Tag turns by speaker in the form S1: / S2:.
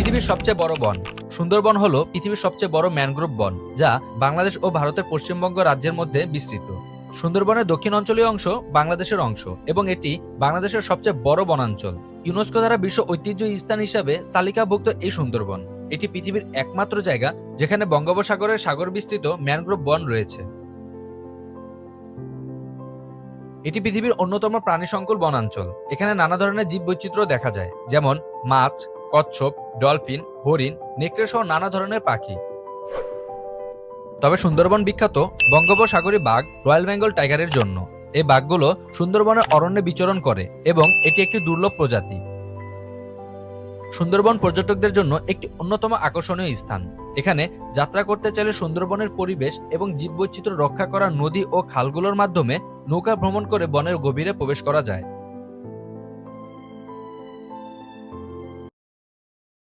S1: পৃথিবীর সবচেয়ে বড় বন। সুন্দরবন হল পৃথিবীর সবচেয়ে বড় ম্যানগ্রোভ বন, যা বাংলাদেশ ও ভারতের পশ্চিমবঙ্গ রাজ্যের মধ্যে বিস্তৃত। সুন্দরবনের দক্ষিণ অঞ্চলীয় অংশ বাংলাদেশের অংশ এবং এটি বাংলাদেশের সবচেয়ে বড় বনাঞ্চল। ইউনেস্কো দ্বারা বিশ্ব ঐতিহ্য স্থান হিসাবে তালিকাভুক্ত এই সুন্দরবন। এটি পৃথিবীর একমাত্র জায়গা যেখানে বঙ্গোপসাগরের সাগর বিস্তৃত ম্যানগ্রোভ বন রয়েছে। এটি পৃথিবীর অন্যতম প্রাণীসংকুল বনাঞ্চল। এখানে নানা ধরনের জীববৈচিত্র্য দেখা যায়, যেমন মাছ কচ্ছপ, ডলফিন, হরিণ, নেকড়ে সহ নানা ধরনের পাখি। তবে সুন্দরবন বিখ্যাত বঙ্গোপসাগরী বাঘ রয়্যাল বেঙ্গল টাইগারের জন্য। এই বাঘগুলো সুন্দরবনের অরণ্যে বিচরণ করে এবং এটি একটি দুর্লভ প্রজাতি। সুন্দরবন পর্যটকদের জন্য একটি অন্যতম আকর্ষণীয় স্থান। এখানে যাত্রা করতে চাইলে সুন্দরবনের পরিবেশ এবং জীববৈচিত্র্য রক্ষা করা নদী ও খালগুলোর মাধ্যমে নৌকা ভ্রমণ করে বনের গভীরে প্রবেশ করা যায়।